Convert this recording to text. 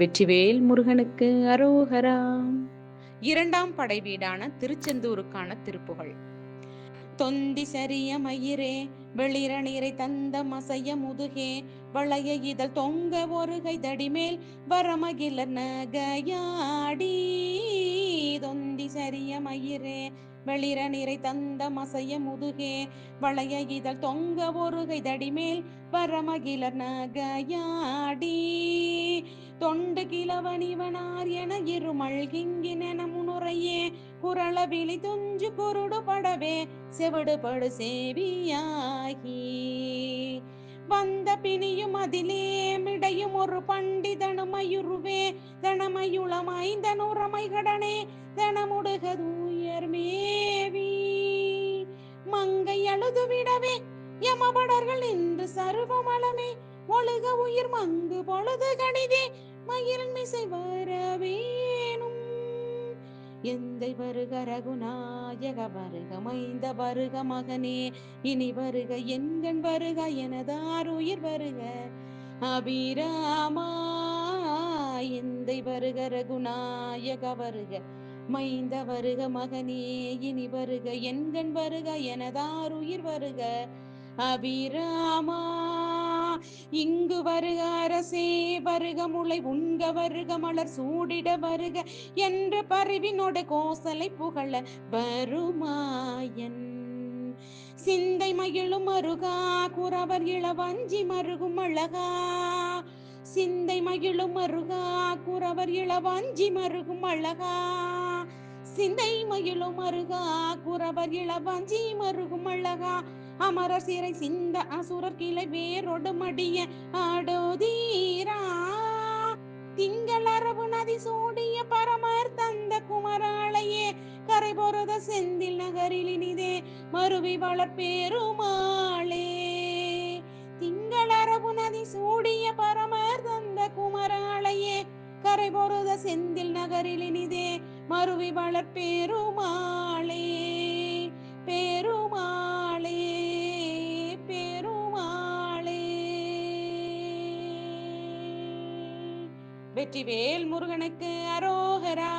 வெற்றிவேல் முருகனுக்கு அரோகரா. இரண்டாம் படை வீடான திருச்செந்தூருக்கான திருப்புகழ். தொந்தி சரிய மயிரே வெளிர நீரை தந்த மசைய முதுகே வளைய இதழ் தொங்க ஒரு கைதடிமேல் வரமகில நகையாடி. தொந்தி சரிய மயிரே வெளிர நீரை தந்த மசைய முதுகே வளைய இதழ் தொங்க ஒரு கைதடிமேல் வரமகில நகையாடி. தொண்டு கிழவனிவனார் என இருமழ்கிங்கின முனுரையே குரள விழி துஞ்சு குருடு படவே செவிடுபடு சேவியாகி. வந்த பிணியும் அதிலே மிடையும் ஒரு பண்டிதனுமயுருவே தனமயுளமைந்தனுரமை கடனே தனமுடுக தூயர் மேவி. மங்கை அழுது விடவே யமபடர்கள் இன்று சருவமலமே ஒழுக உயிர் மங்கு பொழுது கணிதே மயில் மிசை வரவேணும் எந்தை வருக ரகுநாயக வருக மைந்த வருக மகனே. இனி வருக எண்கண் வருக எனதார் உயிர் வருக. அபிராமா எந்தை வருக ரகுநாயக வருக மைந்த வருக மகனே. இனி வருக எண்கண் வருக எனதார் உயிர் வருக. அபிராமா இங்கு வருக அரசே வருக முளை உண்க வருக மலர் சூடிட வருக என்ற பரிவினோட கோசலை புகழ வருமாயன். சிந்தை மகிழும் மருகா குறவர் இளவஞ்சி மருகும் அழகா. சிந்தை மகிழும் மருகா குறவர் இளவஞ்சி மருகும் அழகா. சிந்தை மகிழும் மருகா குறவர் இளவஞ்சி மருகும் அழகா. அமரர் சிறை சிந்த அசுரர் கிளை வேரோடு மடிய ஆடோதீரா. திங்கள் அரபு நதி சூடிய பரமர் தந்த குமராளையே கரை பொருத செந்தில் நகரில் இனிதே மருவி வளர்ப்பேருமாளே திங்கள் அரபு நதி சூடிய பரமர் தந்த குமராளையே கரை பொருத செந்தில் நகரில் இனிதே மருவி வளர்ப்பேருமாளே பெருமாளே வெற்றிவேல் முருகனுக்கு அரோகரா.